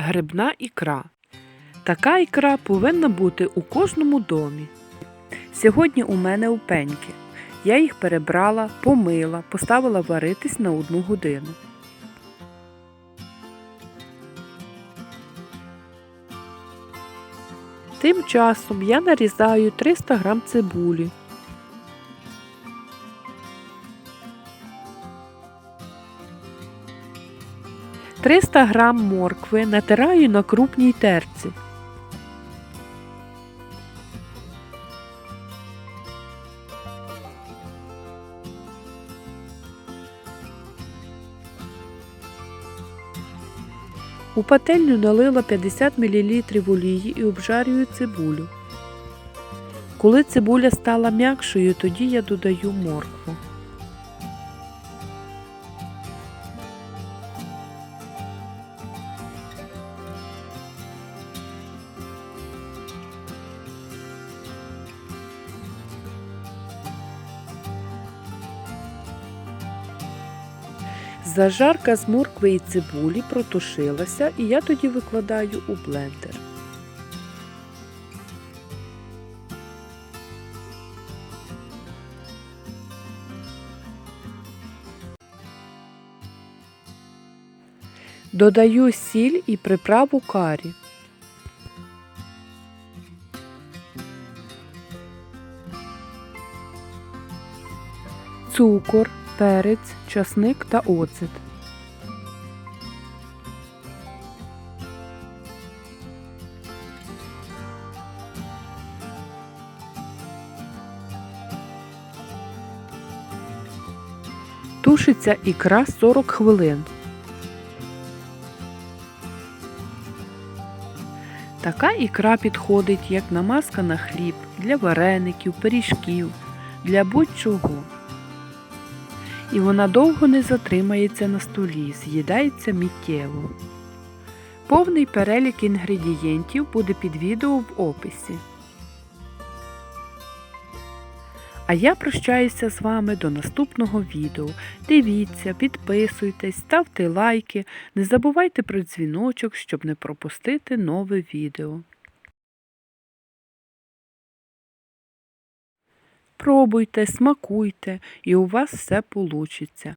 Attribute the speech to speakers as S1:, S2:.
S1: Грибна ікра. Така ікра повинна бути у кожному домі. Сьогодні у мене у пеньки. Я їх перебрала, помила, поставила варитись на одну годину. Тим часом я нарізаю 300 г цибулі. Триста грам моркви натираю на крупній терці. У пательню налила 50 мл олії і обжарюю цибулю. Коли цибуля стала м'якшою, тоді я додаю моркву. Зажарка з моркви і цибулі протушилася, і я тоді викладаю у блендер. Додаю сіль і приправу карі. Цукор, перець, часник та оцет. Тушиться ікра 40 хвилин. Така ікра підходить як намазка на хліб, для вареників, пиріжків, для будь-чого. І вона довго не затримається на столі, з'їдається миттєво. Повний перелік інгредієнтів буде під відео в описі. А я прощаюся з вами до наступного відео. Дивіться, підписуйтесь, ставте лайки, не забувайте про дзвіночок, щоб не пропустити нове відео. Пробуйте, смакуйте, і у вас все получиться.